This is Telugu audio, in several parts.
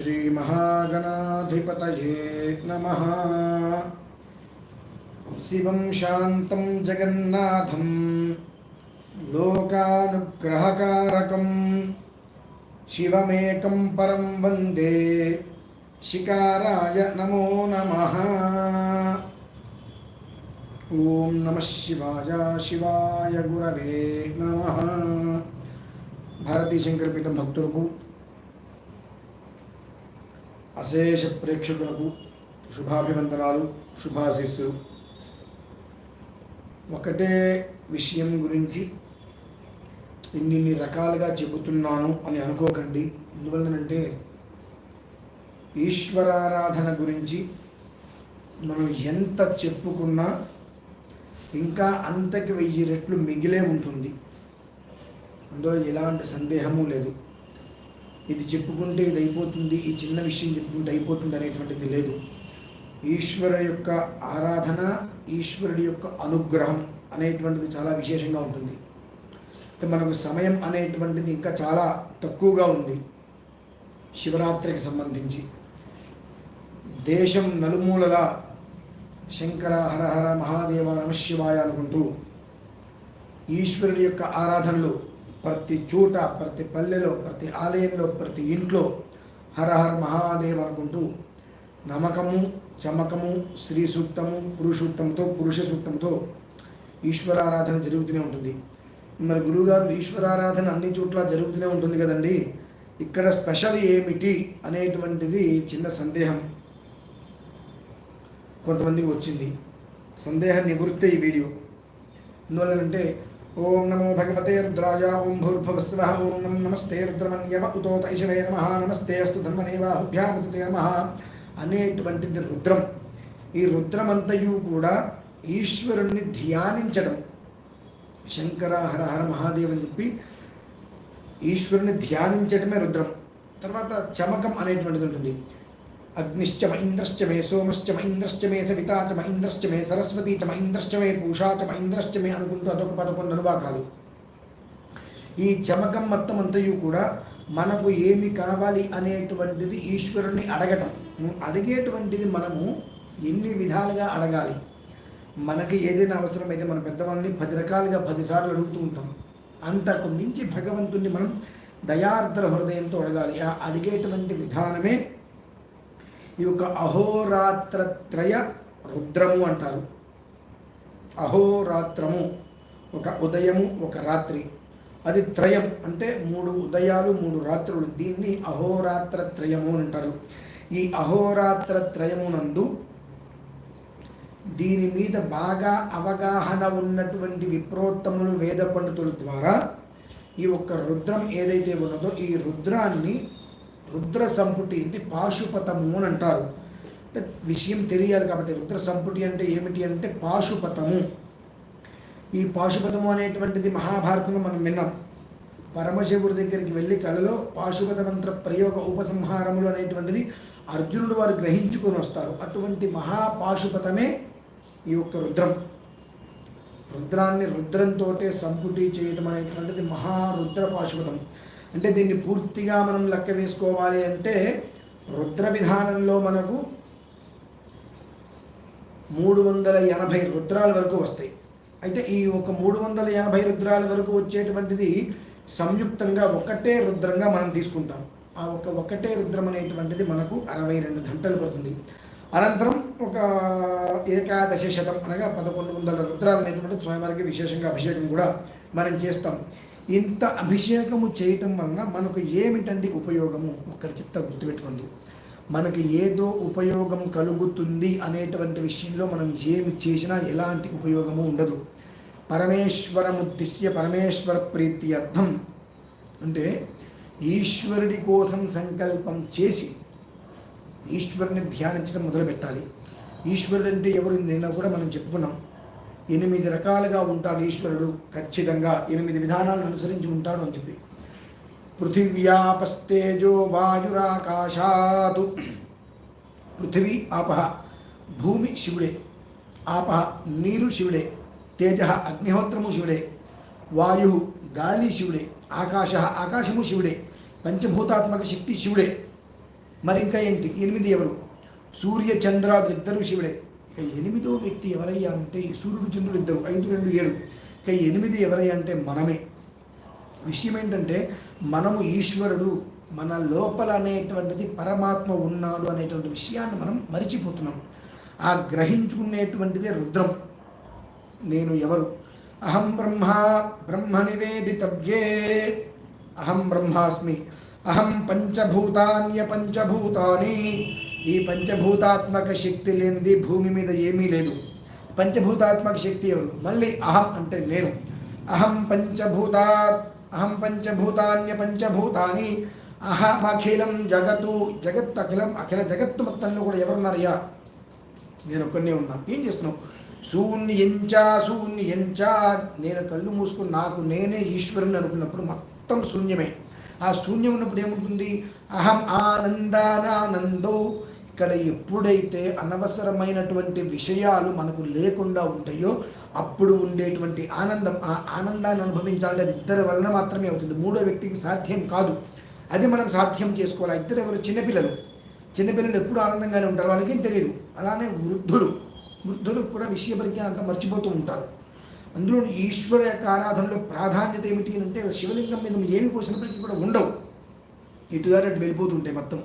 श्रीमहागणाधिपतये नमः। शिव शात जगन्नाथ लोकानुग्रहकारकं शिवमेकं परम वंदे शिकाराय नमो नम। ओं नम शिवाय शिवाय गुरव नम। भारती शंकर అశేష ప్రేక్షకులకు శుభాభివందనాలు శుభాశీస్సులు. ఒకటే విషయం గురించి ఇన్నిన్ని రకాలుగా చెబుతున్నాను అని అనుకోకండి. ఎందువలనంటే ఈశ్వరారాధన గురించి మనం ఎంత చెప్పుకున్నా ఇంకా అంతకి వెయ్యి రెట్లు మిగిలే ఉంటుంది. అందులో ఎలాంటి సందేహము లేదు. ఇది చెప్పుకుంటే ఇది అయిపోతుంది ఈ చిన్న విషయం చెప్పుకుంటే అయిపోతుంది అనేటువంటిది లేదు. ఈశ్వరు యొక్క ఆరాధన ఈశ్వరుడి యొక్క అనుగ్రహం అనేటువంటిది చాలా విశేషంగా ఉంటుంది. మనకు సమయం అనేటువంటిది ఇంకా చాలా తక్కువగా ఉంది శివరాత్రికి సంబంధించి. దేశం నలుమూలలా శంకర హర హర మహాదేవ నమశివాయ అనుకుంటూ ఈశ్వరుడి యొక్క ఆరాధనలు ప్రతి చోట ప్రతి పల్లెలో ప్రతి ఆలయంలో ప్రతి ఇంట్లో హరహర మహాదేవ్ అనుకుంటూ నమ్మకము చమకము శ్రీ సూక్తము పురుషోత్తంతో పురుష సూక్తంతో ఈశ్వరారాధన జరుగుతూనే ఉంటుంది. మరి గురువుగారు ఈశ్వరారాధన అన్ని చోట్ల జరుగుతూనే ఉంటుంది కదండి? ఇక్కడ స్పెషల్ ఏమిటి అనేటువంటిది చిన్న సందేహం కొంతమందికి వచ్చింది. సందేహ నివృత్తి ఈ వీడియో. ఎందువల్లంటే ఓం నమో భగవతే రుద్రాయ ఓం భూర్భవస్వ ఓం నమ నమస్తే రుద్రమన్యవ ఉతోత ఇషవే నమ నమస్తే అస్తు ధర్మనేవాభ్యామతే నమ అనేటువంటిది రుద్రం. ఈ రుద్రమంతయు కూడా ఈశ్వరుణ్ణి ధ్యానించడం. శంకర హర హర మహాదేవ్ అని చెప్పి ఈశ్వరుని ధ్యానించడమే రుద్రం. తర్వాత చమకం అనేటువంటిది ఉంటుంది. అగ్నిశ్చ మ ఇంద్రశ్చ మే సోమశ్చ మ ఇంద్రశ్చ మే సవితా చ మ ఇంద్రశ్చ మే సరస్వతి చ మ ఇంద్రశ్చ మే పూషా చ మ ఇంద్రశ్చ మే అనుకుంటూ అదొక పదకొండు అనువాకాలు. ఈ చమకం మొత్తం అంతయు కూడా మనకు ఏమి కావాలి అనేటువంటిది ఈశ్వరుని అడగటం. అడిగేటువంటిది మనము ఎన్ని విధాలుగా అడగాలి? మనకి ఏదైనా అవసరమైతే మన పెద్దవాళ్ళని పది రకాలుగా పదిసార్లు అడుగుతూ ఉంటాం. అంతకు మించి భగవంతుణ్ణి మనం దయార్ద్ర హృదయంతో అడగాలి. ఆ అడిగేటువంటి విధానమే ఈ యొక్క అహోరాత్రత్రయ రుద్రము అంటారు. అహోరాత్రము ఒక ఉదయము ఒక రాత్రి. అది త్రయం అంటే మూడు ఉదయాలు మూడు రాత్రులు. దీన్ని అహోరాత్ర త్రయము అని అంటారు. ఈ అహోరాత్ర త్రయమునందు దీని మీద బాగా అవగాహన ఉన్నటువంటి విప్రోత్తములు వేద పండితుల ద్వారా ఈ ఒక్క రుద్రం ఏదైతే ఉన్నదో ఈ రుద్రాన్ని రుద్ర సంపుటి ఇది పాశుపతము అని అంటారు. అంటే విషయం తెలియాలి కాబట్టి రుద్ర సంపుటి అంటే ఏమిటి అంటే పాశుపతము. ఈ పాశుపతము అనేటువంటిది మహాభారతంలో మనం విన్నాం. పరమశివుడి దగ్గరికి వెళ్ళి కళలో పాశుపత మంత్ర ప్రయోగ ఉపసంహారములు అనేటువంటిది అర్జునుడు వారు గ్రహించుకొని వస్తారు. అటువంటి మహాపాశుపతమే ఈ యొక్క రుద్రం. రుద్రాన్ని రుద్రంతో సంపుటి చేయడం అనేటువంటిది మహారుద్ర పాశుపతం అంటే దీన్ని పూర్తిగా మనం లెక్క వేసుకోవాలి అంటే రుద్ర విధానంలో మనకు మూడు వందల ఎనభై రుద్రాల వరకు వస్తాయి. అయితే ఈ ఒక మూడు వందల ఎనభై రుద్రాల వరకు వచ్చేటువంటిది సంయుక్తంగా ఒకటే రుద్రంగా మనం తీసుకుంటాం. ఆ ఒక ఒకటే రుద్రం అనేటువంటిది మనకు అరవై రెండు గంటలు పడుతుంది. అనంతరం ఒక ఏకాదశ శతం అనగా పదకొండు వందల రుద్రాలు అనేటువంటిది స్వామివారికి విశేషంగా అభిషేకం కూడా మనం చేస్తాం. ఇంత అభిషేకము చేయటం వలన మనకు ఏమిటండి ఉపయోగము? ఒక్కడ చెప్తా గుర్తుపెట్టుకోండి. మనకి ఏదో ఉపయోగం కలుగుతుంది అనేటువంటి విషయంలో మనం ఏమి చేసినా ఎలాంటి ఉపయోగము ఉండదు. పరమేశ్వరముద్దిశ్య పరమేశ్వర ప్రీతి అర్థం. అంటే ఈశ్వరుడి కోసం సంకల్పం చేసి ఈశ్వరుని ధ్యానించడం మొదలుపెట్టాలి. ఈశ్వరుడు అంటే ఎవరు? నిన్న కూడా మనం చెప్పుకున్నాం. ఎనిమిది రకాలుగా ఉంటాడు ఈశ్వరుడు. ఖచ్చితంగా ఎనిమిది విధానాలను అనుసరించి ఉంటాడు అని చెప్పి. పృథివ్యాపస్తేజో వాయురాకాశాతు. పృథివీ ఆపహ భూమి శివుడే. ఆపహ నీరు శివుడే. తేజ అగ్నిహోత్రము శివుడే. వాయు గాలి శివుడే. ఆకాశ ఆకాశము శివుడే. పంచభూతాత్మక శక్తి శివుడే. మరి ఇంకా ఏంటి? ఎనిమిది ఎవరు? సూర్య చంద్రాదులు ఇద్దరు శివుడే. ఇక ఎనిమిదో వ్యక్తి ఎవరయ్యా అంటే సూర్యుడు చంద్రుడు ఇద్దరు ఐదు రెండు ఏడు. ఇక ఎనిమిది ఎవరయ్యా అంటే మనమే. విషయం ఏంటంటే మనము ఈశ్వరుడు మన లోపల అనేటువంటిది పరమాత్మ ఉన్నాడు అనేటువంటి విషయాన్ని మనం మరిచిపోతున్నాం. ఆ గ్రహించుకునేటువంటిదే రుద్రం. నేను ఎవరు? అహం బ్రహ్మ బ్రహ్మ నివేదితవ్యే. అహం బ్రహ్మాస్మి. అహం పంచభూతాన్య పంచభూతాని. ఈ పంచభూతాత్మక శక్తి లేనిది భూమి మీద ఏమీ లేదు. పంచభూతాత్మక శక్తి ఎవరు? మళ్ళీ అహం అంటే నేను. అహం పంచభూతా అహం పంచభూతాన్య పంచభూతాని అహమఖిలం జగత్తు జగత్ అఖిలం అఖిల జగత్తు మొత్తంలో కూడా ఎవరున్నారయ్యా నేను ఒక్కడనే ఉన్నాను ఏం చేస్తున్నావు? శూన్యంచా శూన్యంచా. నేను కళ్ళు మూసుకుని నాకు నేనే ఈశ్వరుని అనుకున్నప్పుడు మొత్తం శూన్యమే. ఆ శూన్యం ఉన్నప్పుడు ఏముంటుంది? అహం ఆనందానానందో. ఇక్కడ ఎప్పుడైతే అనవసరమైనటువంటి విషయాలు మనకు లేకుండా ఉంటాయో అప్పుడు ఉండేటువంటి ఆనందం ఆ ఆనందాన్ని అనుభవించాలంటే అది ఇద్దరి వలన మాత్రమే అవుతుంది. మూడో వ్యక్తికి సాధ్యం కాదు. అది మనం సాధ్యం చేసుకోవాలి. ఇద్దరు ఎవరు? చిన్నపిల్లలు. చిన్నపిల్లలు ఎప్పుడు ఆనందంగానే ఉంటారు? వాళ్ళకి తెలియదు అలానే వృద్ధులు. వృద్ధులు కూడా విషయ పరిజ్ఞానం అంతా మర్చిపోతూ ఉంటారు. అందులో ఈశ్వర యొక్క ఆరాధనలో ప్రాధాన్యత ఏమిటి అంటే శివలింగం మీద ఏమి పోసినప్పటికీ కూడా ఉండవు. ఇటుగారు అటు వెళ్ళిపోతుంటాయి మొత్తం.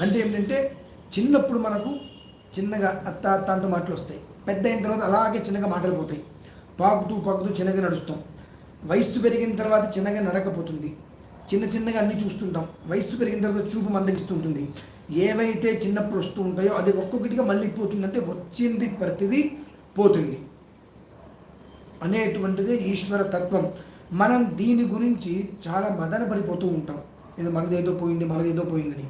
అంటే ఏంటంటే చిన్నప్పుడు మనకు చిన్నగా అత్త అత్త అంటూ మాటలు వస్తాయి. పెద్ద అయిన తర్వాత అలాగే చిన్నగా మాటలు పోతాయి. పాకుతూ పాకుతూ చిన్నగా నడుస్తాం. వయస్సు పెరిగిన తర్వాత చిన్నగా నడకపోతుంది. చిన్న చిన్నగా అన్నీ చూస్తుంటాం. వయస్సు పెరిగిన తర్వాత చూపు మందగిస్తుంటుంది ఏవైతే చిన్నప్పుడు వస్తూ ఉంటాయో అది ఒక్కొక్కటిగా మళ్ళీ పోతుందంటే వచ్చింది ప్రతిదీ పోతుంది. అనేటువంటిదే ఈశ్వర తత్వం. మనం దీని గురించి చాలా మదన పడిపోతూ ఉంటాం. ఇది మనదేదో పోయింది మనదేదో పోయిందని.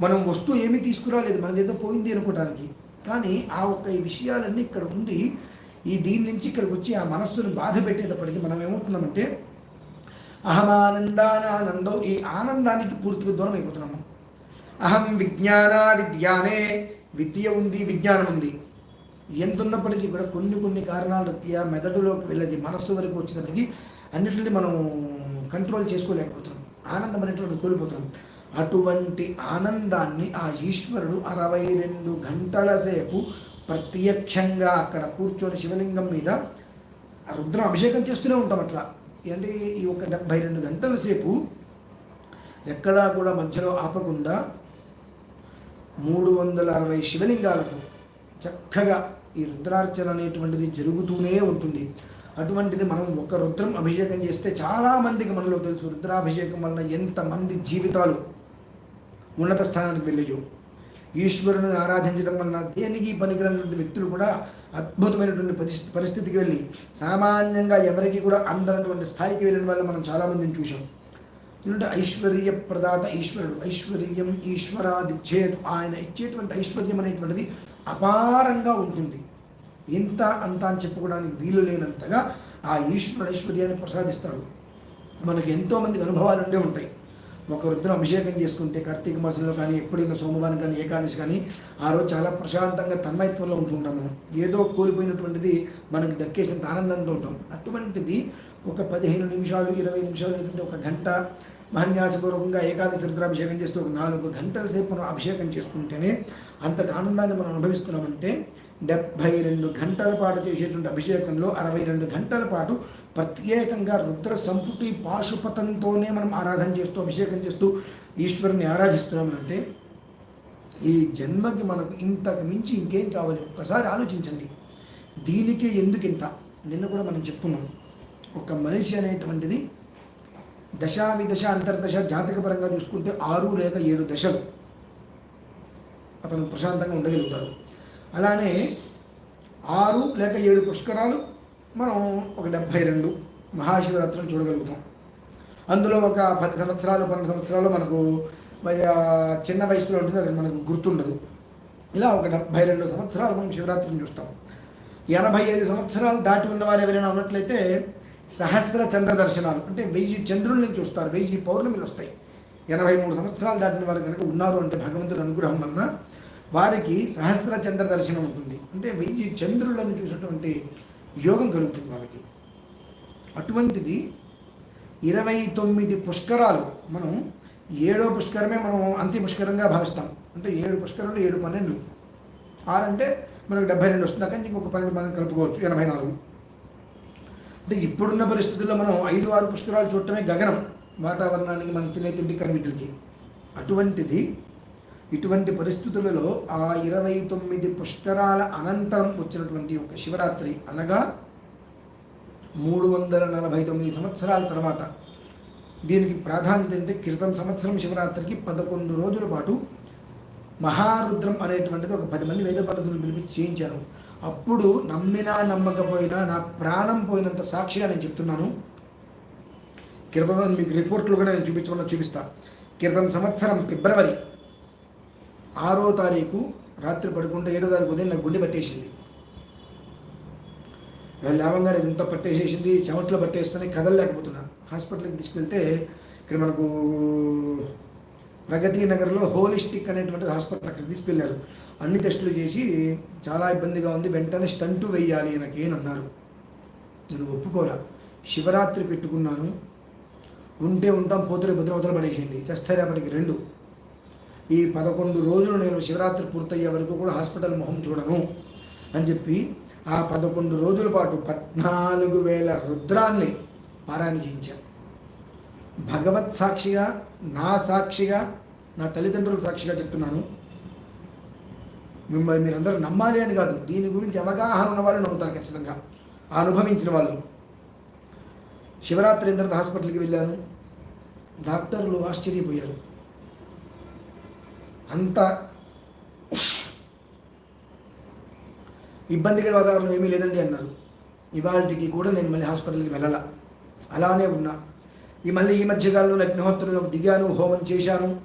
మనం వస్తువు ఏమీ తీసుకురాలేదు మనదేదో పోయింది అనుకోవడానికి కానీ ఆ ఒక్క ఈ విషయాలన్నీ ఇక్కడ ఉంది ఈ దీని నుంచి ఇక్కడికి వచ్చి ఆ మనస్సును బాధ పెట్టేటప్పటికి మనం ఏమవుతున్నామంటే అహమానందానానందో ఈ ఆనందానికి పూర్తిగా దూరం అయిపోతున్నాము. అహం విజ్ఞాన విద్యానే విద్య ఉంది విజ్ఞానం ఉంది. ఎంత ఉన్నప్పటికీ కూడా కొన్ని కొన్ని కారణాల రీత్యా మెదడులోకి వెళ్ళేది మనస్సు వరకు వచ్చినప్పటికీ అన్నిటిని మనం కంట్రోల్ చేసుకోలేకపోతున్నాం. ఆనందం అనేటువంటిది కోల్పోతున్నాం. అటువంటి ఆనందాన్ని ఆ ఈశ్వరుడు అరవై రెండు గంటల సేపు ప్రత్యక్షంగా అక్కడ కూర్చొని శివలింగం మీద రుద్ర అభిషేకం చేస్తూనే ఉంటాం అట్లా. అంటే ఈ ఒక డెబ్భై రెండు గంటల సేపు ఎక్కడా కూడా మధ్యలో ఆపకుండా మూడు వందల అరవై శివలింగాలకు చక్కగా ఈ రుద్రార్చన అనేటువంటిది జరుగుతూనే ఉంటుంది. అటువంటిది మనం ఒక రుద్రం అభిషేకం చేస్తే చాలామందికి మనలో తెలుసు. రుద్రాభిషేకం వలన ఎంతమంది జీవితాలు ఉన్నత స్థానానికి వెళ్ళయో. ఈశ్వరుని ఆరాధించడం వలన దేనికి పనికిరనటువంటి వ్యక్తులు కూడా అద్భుతమైనటువంటి పరిస్థితి పరిస్థితికి వెళ్ళి సామాన్యంగా ఎవరికి కూడా అందనటువంటి స్థాయికి వెళ్ళిన వాళ్ళు మనం చాలామందిని చూసాం ఎందుకంటే ఐశ్వర్య ప్రదాత ఈశ్వరుడు ఐశ్వర్యం ఈశ్వరాదిచ్చేతు ఆయన ఇచ్చేటువంటి ఐశ్వర్యం అనేటువంటిది అపారంగా ఉంటుంది. ఇంత అంత అని చెప్పుకోవడానికి వీలు లేనంతగా ఆ ఈశ్వరుడు ఐశ్వర్యాన్ని ప్రసాదిస్తాడు. మనకు ఎంతోమందికి అనుభవాలు ఉండే ఉంటాయి. ఒక రుద్రం అభిషేకం చేసుకుంటే కార్తీక మాసంలో కానీ ఎప్పుడైనా సోమవారం కానీ ఏకాదశి కానీ ఆ రోజు చాలా ప్రశాంతంగా తన్మయత్వంలో ఉంటుంటాము. ఏదో కోల్పోయినటువంటిది మనకు దక్కేసినంత ఆనందంతో ఉంటాం. అటువంటిది ఒక పదిహేను నిమిషాలు ఇరవై నిమిషాలు లేదంటే ఒక గంట మహన్యాసపూర్వకంగా ఏకాదశి రుద్రాభిషేకం చేస్తే ఒక నాలుగు గంటల సేపు మనం అభిషేకం చేసుకుంటేనే అంతటి ఆనందాన్ని మనం అనుభవిస్తున్నామంటే డెబ్భై రెండు గంటల పాటు చేసేటువంటి అభిషేకంలో అరవై రెండు గంటల పాటు ప్రత్యేకంగా రుద్ర సంపుటి పాశుపతంతోనే మనం ఆరాధన చేస్తూ అభిషేకం చేస్తూ ఈశ్వరుని ఆరాధిస్తున్నామంటే ఈ జన్మకి మనకు ఇంతకు మించి ఇంకేం కావాలి? ఒక్కసారి ఆలోచించండి. దీనికే ఎందుకు ఇంత? నిన్న కూడా మనం చెప్పుకున్నాం. ఒక మనిషి అనేటువంటిది దశా విదశ అంతర్దశ జాతకపరంగా చూసుకుంటే ఆరు లేక ఏడు దశలు. అతను ప్రశాంతంగా ఉండగలుగుతారు అలానే ఆరు లేక ఏడు పుష్కరాలు మనం ఒక డెబ్భై రెండు మహాశివరాత్రులు చూడగలుగుతాం. అందులో ఒక పది సంవత్సరాలు పన్నెండు సంవత్సరాలు మనకు చిన్న వయసులో ఉంటుంది అది మనకు గుర్తుండదు. ఇలా ఒక డెబ్భై రెండు సంవత్సరాలు మనం శివరాత్రిని చూస్తాం. ఎనభై ఐదు సంవత్సరాలు దాటి ఉన్నవారు ఎవరైనా ఉన్నట్లయితే సహస్ర చంద్ర దర్శనాలు అంటే వెయ్యి చంద్రుల్ని చూస్తారు వెయ్యి పౌర్ణమిలు వస్తాయి. ఎనభై మూడు సంవత్సరాలు దాటిన వారు కనుక ఉన్నారు అంటే భగవంతుడి అనుగ్రహం వలన వారికి సహస్ర చంద్ర దర్శనం ఉంటుంది. అంటే వెయ్యి చంద్రులను చూసినటువంటి యోగం కలుగుతుంది వాళ్ళకి. అటువంటిది ఇరవై తొమ్మిది పుష్కరాలు మనం ఏడో పుష్కరమే మనం అంతి పుష్కరంగా భావిస్తాం. అంటే ఏడు పుష్కరాలు ఏడు పన్నెండు. ఆరంటే మనకు డెబ్బై రెండు వస్తుంది. కానీ ఇంకొక పన్నెండు మనం కలుపుకోవచ్చు. ఎనభై నాలుగు. అంటే ఇప్పుడున్న పరిస్థితుల్లో మనం ఐదు ఆరు పుష్కరాలు చూడటమే గగనం. వాతావరణానికి మనం తినే తిండి కనివిటికి అటువంటిది ఇటువంటి పరిస్థితులలో ఆ ఇరవై తొమ్మిది పుష్కరాల అనంతరం వచ్చినటువంటి ఒక శివరాత్రి అనగా మూడు వందల నలభై తొమ్మిది సంవత్సరాల తర్వాత. దీనికి ప్రాధాన్యత అంటే క్రితం సంవత్సరం శివరాత్రికి పదకొండు రోజుల పాటు మహారుద్రం అనేటువంటిది ఒక పది మంది వేద పండితులు పిలిపించి చేయించాను అప్పుడు నమ్మినా నమ్మకపోయినా నా ప్రాణం పోయినంత సాక్షిగా నేను చెప్తున్నాను. క్రితం మీకు రిపోర్ట్లు కూడా నేను చూపించకుండా చూపిస్తా. క్రితం సంవత్సరం ఫిబ్రవరి ఆరో తారీఖు రాత్రి పడుకుంటే ఏడో తారీఖు ఉదయం నాకు గుండె పట్టేసింది. లేవంగానే ఇంత పట్టేసేసింది చెమట్లో పట్టేస్తేనే కదలలేకపోతున్నా. హాస్పిటల్కి తీసుకెళ్తే ఇక్కడ మనకు ప్రగతి నగర్లో హోలిస్టిక్ అనేటువంటి హాస్పిటల్ అక్కడ తీసుకెళ్ళారు. అన్ని టెస్టులు చేసి చాలా ఇబ్బందిగా ఉంది. వెంటనే స్టంటు వేయాలి నాకేనన్నారు నేను ఒప్పుకోరా శివరాత్రి పెట్టుకున్నాను. ఉంటే ఉంటాం పోతే భద్రవతలు పడేసేయండి. చేస్తారేపటికి రెండు. ఈ పదకొండు రోజులు నేను శివరాత్రి పూర్తయ్యే వరకు కూడా హాస్పిటల్ మొహం చూడను అని చెప్పి ఆ పదకొండు రోజుల పాటు పద్నాలుగు వేల రుద్రాన్ని పారాయణ చేయించాను భగవత్ సాక్షిగా నా సాక్షిగా నా తల్లిదండ్రుల సాక్షిగా చెప్తున్నాను. మిమ్మల్ని మీరందరూ నమ్మాలి అని కాదు దీని గురించి అవగాహన ఉన్న వాళ్ళు నమ్ముతారు ఖచ్చితంగా. అనుభవించిన వాళ్ళు. శివరాత్రి తర్వాత హాస్పిటల్కి వెళ్ళాను. డాక్టర్లు ఆశ్చర్యపోయారు. అంత ఇబ్బందికర వాతావరణం ఏమీ లేదండి అన్నారు. ఇవాళకి కూడా నేను మళ్ళీ హాస్పిటల్కి వెళ్ళాల. అలానే ఉన్నా. ఈ మళ్ళీ ఈ మధ్యకాలంలో అగ్నిహోత్రులకు దిగాను హోమం చేశాను.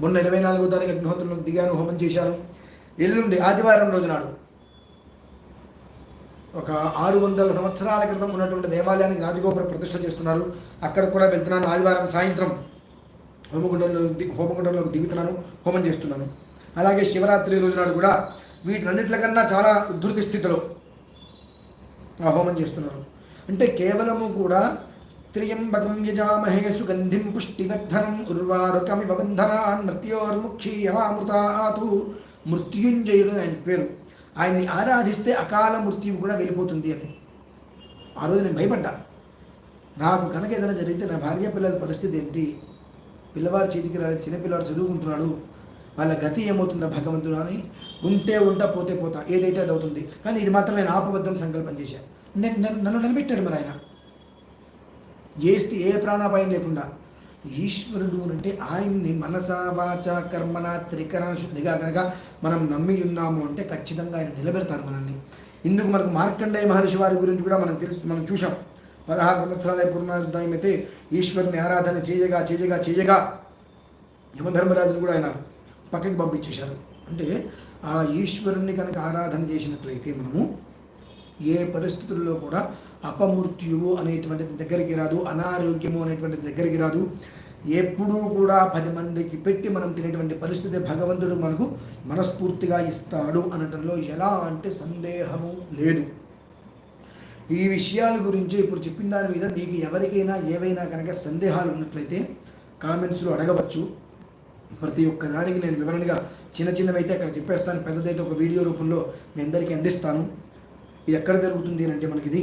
మొన్న ఇరవై నాలుగో తారీఖు అగ్నిహోత్రులకు దిగాను హోమం చేశాను. ఎల్లుండి ఆదివారం రోజు నాడు ఒక ఆరు వందల సంవత్సరాల క్రితం ఉన్నటువంటి దేవాలయానికి రాజగోపుర ప్రతిష్ట చేస్తున్నారు. అక్కడ కూడా వెళ్తున్నాను ఆదివారం సాయంత్రం. హోమగుండంలో హోమగుండంలోకి దిగుతున్నాను హోమం చేస్తున్నాను. అలాగే శివరాత్రి రోజు నాడు కూడా వీటన్నిటికన్నా చాలా ఉద్ధృతి స్థితిలో ఆ హోమం చేస్తున్నాను. అంటే కేవలము కూడా త్రియంబకం యజామహే సుగంధిం పుష్టివర్ధనం ఉర్వారుకమివ బంధనాన్ మృత్యోర్ముక్షీయమామృతాతు మృత్యుంజయుడు ఆయన పేరు. ఆయన్ని ఆరాధిస్తే అకాల మృత్యువు కూడా వెళ్ళిపోతుంది అని. ఆ రోజు నేను భయపడ్డా. నాకు కనుక ఏదైనా జరిగితే నా భార్య పిల్లల పరిస్థితి ఏంటి? పిల్లవాడు చేతికి రాలి చిన్నపిల్లవాడు చదువుకుంటున్నాడు వాళ్ళ గతి ఏమవుతుందా భగవంతుడు అని ఉంటే ఉంటా పోతే పోతా ఏదైతే అది అవుతుంది. కానీ ఇది మాత్రం నేను ఆపబద్ధం సంకల్పం చేశాను నేను నన్ను నిలబెట్టాడు మరి ఆయన. ఏ స్థి ఏ ప్రాణాపాయం లేకుండా ఈశ్వరుడు అంటే ఆయన్ని మనస వాచ కర్మన త్రికరణ శుద్ధిగా కనుక మనం నమ్మి ఉన్నాము అంటే ఖచ్చితంగా ఆయన నిలబెడతాడు మనల్ని. ఇందుకు మనకు మార్కండేయ మహర్షి వారి గురించి కూడా మనం తెలుసు మనం చూసాం పదహారు సంవత్సరాలే పూర్ణాయుద్ధాయం ఈశ్వరుని ఆరాధన చేయగా చేయగా చేయగా యమధర్మరాజును కూడా ఆయన పక్కకి పంపించేశారు. అంటే ఆ ఈశ్వరుణ్ణి కనుక ఆరాధన చేసినట్లయితే మనము ఏ పరిస్థితుల్లో కూడా అపమృత్యువు అనేటువంటిది దగ్గరికి రాదు అనారోగ్యము అనేటువంటిది దగ్గరికి రాదు. ఎప్పుడూ కూడా పది మందికి పెట్టి మనం తినేటువంటి పరిస్థితి భగవంతుడు మనకు మనస్ఫూర్తిగా ఇస్తాడు అనటంలో ఎలా అంటే సందేహము లేదు. ఈ విషయాల గురించి ఇప్పుడు చెప్పిన దాని మీద మీకు ఎవరికైనా ఏవైనా కనుక సందేహాలు ఉన్నట్లయితే కామెంట్స్లో అడగవచ్చు. ప్రతి ఒక్క దానికి నేను వివరణగా చిన్న చిన్నవి అయితే అక్కడ చెప్పేస్తాను. పెద్దదైతే ఒక వీడియో రూపంలో మీ అందరికీ అందిస్తాను. ఇది ఎక్కడ జరుగుతుంది అంటే మనకి ఇది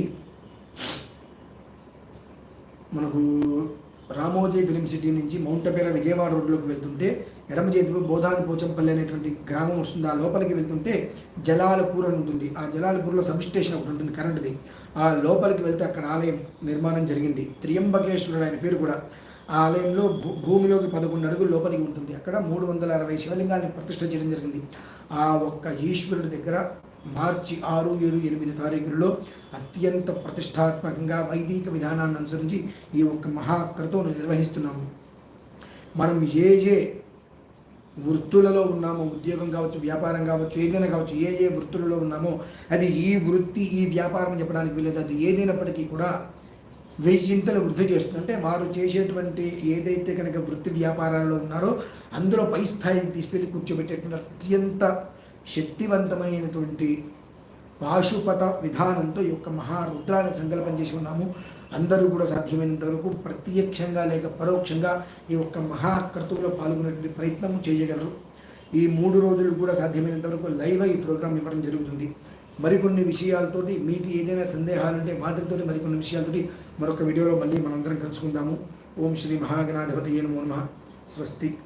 మనకు రామోజీ ఫిలిం సిటీ నుంచి మౌంటపేర విజయవాడ రోడ్లోకి వెళ్తుంటే ఎడమ చేతిలో బోధాన్ పోచంపల్లి అనేటువంటి గ్రామం వస్తుంది. ఆ లోపలికి వెళ్తుంటే జలాలపూర్ అని ఉంటుంది. ఆ జలాలపూర్లో సబ్ స్టేషన్ ఒకటి ఉంటుంది కరెంటుది. ఆ లోపలికి వెళ్తే అక్కడ ఆలయం నిర్మాణం జరిగింది. త్రియంబకేశ్వరుడు ఆయన పేరు కూడా ఆ ఆలయంలో భూ భూమిలోకి పదకొండు అడుగులు లోపలికి ఉంటుంది. అక్కడ మూడు వందల అరవై శివలింగాన్ని ప్రతిష్ట చేయడం జరిగింది. ఆ ఒక్క ఈశ్వరుడి దగ్గర మార్చి ఆరు ఏడు ఎనిమిది తారీఖులలో అత్యంత ప్రతిష్టాత్మకంగా వైదిక విధానాన్ని అనుసరించి ఈ ఒక్క మహాక్రతువును నిర్వహిస్తున్నాము. మనం ఏ ఏ వృత్తులలో ఉన్నామో ఉద్యోగం కావచ్చు వ్యాపారం కావచ్చు ఏదైనా కావచ్చు ఏ ఏ వృత్తులలో ఉన్నామో అది ఈ వృత్తి ఈ వ్యాపారం చెప్పడానికి వీలేదు అది ఏదైనప్పటికీ కూడా వెయ్యింతలు వృద్ధి చేస్తుంది. అంటే వారు చేసేటువంటి ఏదైతే కనుక వృత్తి వ్యాపారాల్లో ఉన్నారో అందులో పై స్థాయికి తీసుకెళ్ళి కూర్చోబెట్టేటువంటి అత్యంత శక్తివంతమైనటువంటి పాశుపత విధానంతో ఈ యొక్క మహారుద్రాన్ని సంకల్పం చేసి ఉన్నాము. అందరూ కూడా సాధ్యమైనంత వరకు ప్రత్యక్షంగా లేక పరోక్షంగా ఈ యొక్క మహాకర్తువులో పాల్గొనేటువంటి ప్రయత్నం చేయగలరు. ఈ మూడు రోజులు కూడా సాధ్యమైనంత వరకు లైవ్ ఈ ప్రోగ్రాం ఇవ్వడం జరుగుతుంది. మరికొన్ని విషయాలతోటి మీకు ఏదైనా సందేహాలుంటే వాటితో మరికొన్ని విషయాలతోటి మరొక వీడియోలో మళ్ళీ మనందరం కలుసుకుందాము. ఓం శ్రీ మహాగణాధిపతి నమో నమ. స్వస్తి.